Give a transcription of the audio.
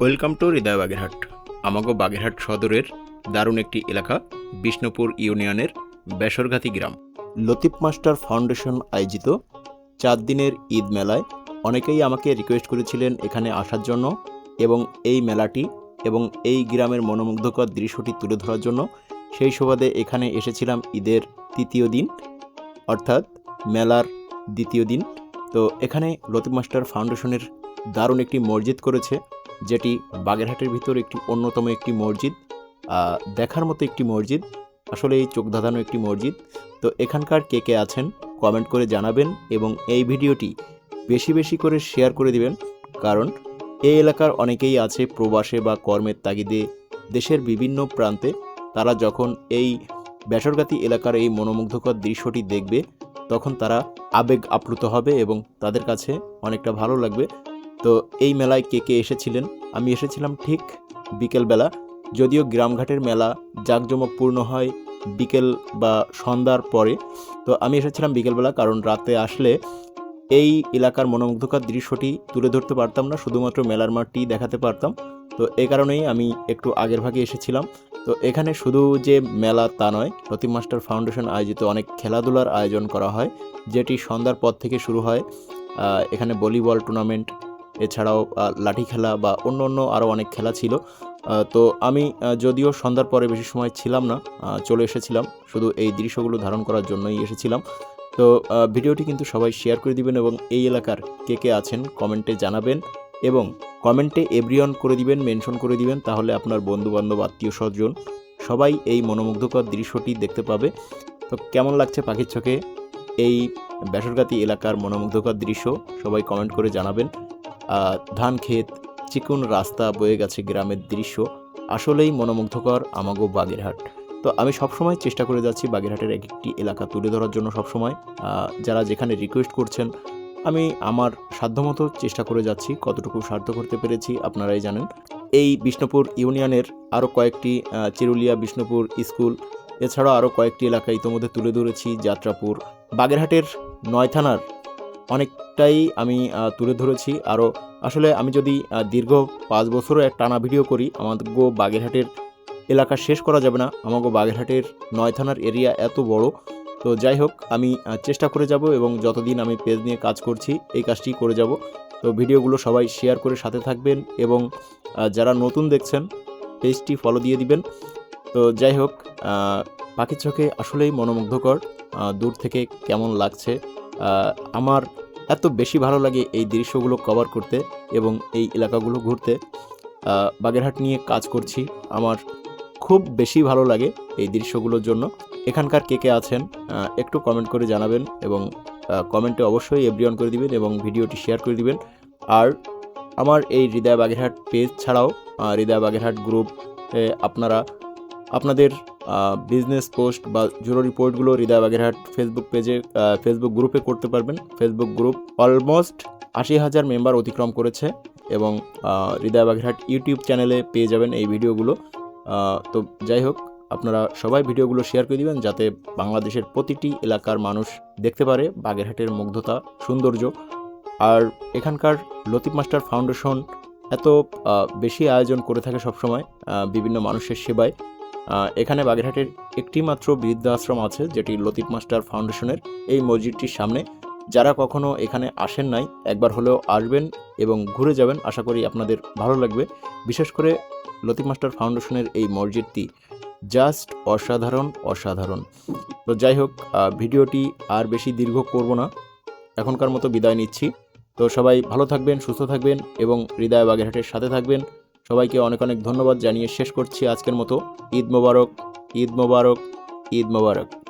Welcome to হৃদয় বাগেরহাট। আমাগো বাগেরহাট সদরের দারুণ একটি এলাকা, বিষ্ণুপুর ইউনিয়নের বেসরঘাতি গ্রাম। লতিফ মাস্টার ফাউন্ডেশন আয়োজিত চার দিনের ঈদ মেলায় অনেকেই আমাকে রিকোয়েস্ট করেছিলেন এখানে আসার জন্য এবং এই মেলাটি এবং এই গ্রামের মনোমুগ্ধকর দৃশ্যটি তুলে ধরার জন্য সেই সুবাদে এখানে এসেছিলাম ঈদের তৃতীয় দিন, অর্থাৎ মেলার দ্বিতীয় দিন। তো এখানে লতিফ মাস্টার ফাউন্ডেশনের দারুণ একটি মসজিদ করেছে। যেটি বাগেরহাটের ভিতর একটি অন্যতম একটি মসজিদ দেখার মতো একটি মসজিদ, আসলে এই চোখ ধাঁধানো একটি মসজিদ। তো এখানকার কে কে আছেন কমেন্ট করে জানাবেন এবং এই ভিডিওটি বেশি বেশি করে শেয়ার করে দিবেন, কারণ এই এলাকার অনেকেই আছে প্রবাসে বা কর্মের তাগিদে দেশের বিভিন্ন প্রান্তে। তারা যখন এই বেসরকাতি এলাকার এই মনোমুগ্ধকর দৃশ্যটি দেখবে, তখন তারা আবেগ আপ্লুত হবে এবং তাদের কাছে অনেকটা ভালো লাগবে। তো এই মেলায় কে কে এসেছিলেন? আমি এসেছিলাম ঠিক বিকেলবেলা। যদিও গ্রামঘাটের মেলা জাঁকজমকপূর্ণ হয় বিকেল বা সন্ধ্যার পরে, তো আমি এসেছিলাম বিকেলবেলা কারণ রাতে আসলে এই এলাকার মনোমুগ্ধকর দৃশ্যটি তুলে ধরতে পারতাম না, শুধুমাত্র মেলার মাঠটি দেখাতে পারতাম। তো এই কারণেই আমি একটু আগের ভাগে এসেছিলাম। তো এখানে শুধু যে মেলা তা নয় লতিফ মাস্টার ফাউন্ডেশন আয়োজিত অনেক খেলাধুলার আয়োজন করা হয়, যেটি সন্ধ্যার পর থেকে শুরু হয়। এখানে ভলিবল টুর্নামেন্ট এছাড়াও লাঠি খেলা বা অন্য অন্য আরও অনেক খেলা ছিল। তো আমি যদিও সন্ধ্যার পরে বেশি সময় ছিলাম না চলে এসেছিলাম। শুধু এই দৃশ্যগুলো ধারণ করার জন্যই এসেছিলাম। তো ভিডিওটি কিন্তু সবাই শেয়ার করে দিবেন এবং এই এলাকার কে কে আছেন কমেন্টে জানাবেন এবং কমেন্টে এভরিওয়ান করে দিবেন, মেনশন করে দিবেন, তাহলে আপনার বন্ধু বান্ধব আত্মীয় স্বজন সবাই এই মনোমুগ্ধকর দৃশ্যটি দেখতে পাবে। তো, কেমন লাগছে পাখির চোখে? এই বেসরকাতি এলাকার মনোমুগ্ধকর দৃশ্য সবাই কমেন্ট করে জানাবেন। ধান ক্ষেত, চিকুন রাস্তা বয়ে গেছে গ্রামের দৃশ্য। আসলেই মনোমুগ্ধকর আমাগো বাগেরহাট। তো আমি সবসময় চেষ্টা করে যাচ্ছি বাগেরহাটের এক একটি এলাকা তুলে ধরার জন্য সবসময়। যারা যেখানে রিকোয়েস্ট করছেন, আমি আমার সাধ্যমতো চেষ্টা করে যাচ্ছি, কতটুকু সার্থ করতে পেরেছি আপনারাই জানেন। এই বিষ্ণুপুর ইউনিয়নের আরও কয়েকটি চিরুলিয়া বিষ্ণুপুর স্কুল, এছাড়াও আরও কয়েকটি এলাকা ইতোমধ্যে তুলে ধরেছি, যাত্রাপুর। বাগেরহাটের নয় থানার অনেকটাই আমি তুলে ধরেছি। আরও আসলে আমি যদি দীর্ঘ পাঁচ বছরও এক টানা ভিডিও করি আমাদের গো বাগেরহাটের এলাকা শেষ করা যাবে না। আমাকে বাগেরহাটের নয় থানার এরিয়া এত বড়। তো যাই হোক, আমি চেষ্টা করে যাব এবং যতদিন আমি পেজ নিয়ে কাজ করছি, এই কাজটি করে যাব। তো ভিডিওগুলো সবাই শেয়ার করে সাথে থাকবেন এবং যারা নতুন দেখছেন, পেজটি ফলো দিয়ে দিবেন। তো যাই হোক পাখির চোখে আসলেই মনোমুগ্ধকর দূর থেকে কেমন লাগছে আমার এত বেশি ভালো লাগে এই দৃশ্যগুলো কভার করতে এবং এই এলাকাগুলো ঘুরতে। বাগেরহাট নিয়ে কাজ করছি। আমার খুব বেশি ভালো লাগে এই দৃশ্যগুলোর জন্য। এখানকার কে কে আছেন একটু কমেন্ট করে জানাবেন এবং কমেন্টে অবশ্যই এভরিওয়ান করে দিবেন এবং ভিডিওটি শেয়ার করে দিবেন। আর আমার এই হৃদয় বাগেরহাট পেজ ছাড়াও হৃদয় বাগেরহাট গ্রুপ আপনারা আপনাদের বিজনেস পোস্ট বা জুরো রিপোর্টগুলো হৃদয় বাগেরহাট ফেসবুক পেজে ফেসবুক গ্রুপে করতে পারবেন। ফেসবুক গ্রুপ অলমোস্ট আশি হাজার মেম্বার অতিক্রম করেছে এবং হৃদয় বাগেরহাট ইউটিউব চ্যানেলে পেয়ে যাবেন এই ভিডিওগুলো তো যাই হোক, আপনারা সবাই ভিডিওগুলো শেয়ার করে দিবেন যাতে বাংলাদেশের প্রতিটি এলাকার মানুষ দেখতে পারে বাগেরহাটের মুগ্ধতা, সৌন্দর্য। আর এখানকার লতিফ মাস্টার ফাউন্ডেশন এত বেশি আয়োজন করে থাকে সবসময় বিভিন্ন মানুষের সেবায়। এখানে বাগেরহাটের একটি মাত্র বৃদ্ধাশ্রম আছে, যেটি লতিফ মাস্টার ফাউন্ডেশনের এই মসজিদটির সামনে। যারা কখনো এখানে আসেন নাই, একবার হলেও আসবেন এবং ঘুরে যাবেন, আশা করি আপনাদের ভালো লাগবে। বিশেষ করে লতিফ মাস্টার ফাউন্ডেশনের এই মসজিদটি জাস্ট অসাধারণ অসাধারণ। তো যাই হোক ভিডিওটি আর বেশি দীর্ঘ করব না। এখনকার মতো বিদায় নিচ্ছি। তো সবাই ভালো থাকবেন, সুস্থ থাকবেন এবং হৃদয় বাগেরহাটের সাথে থাকবেন। সবাইকে অনেক অনেক ধন্যবাদ জানিয়ে শেষ করছি আজকের মতো। ঈদ মোবারক ঈদ মোবারক ঈদ মোবারক।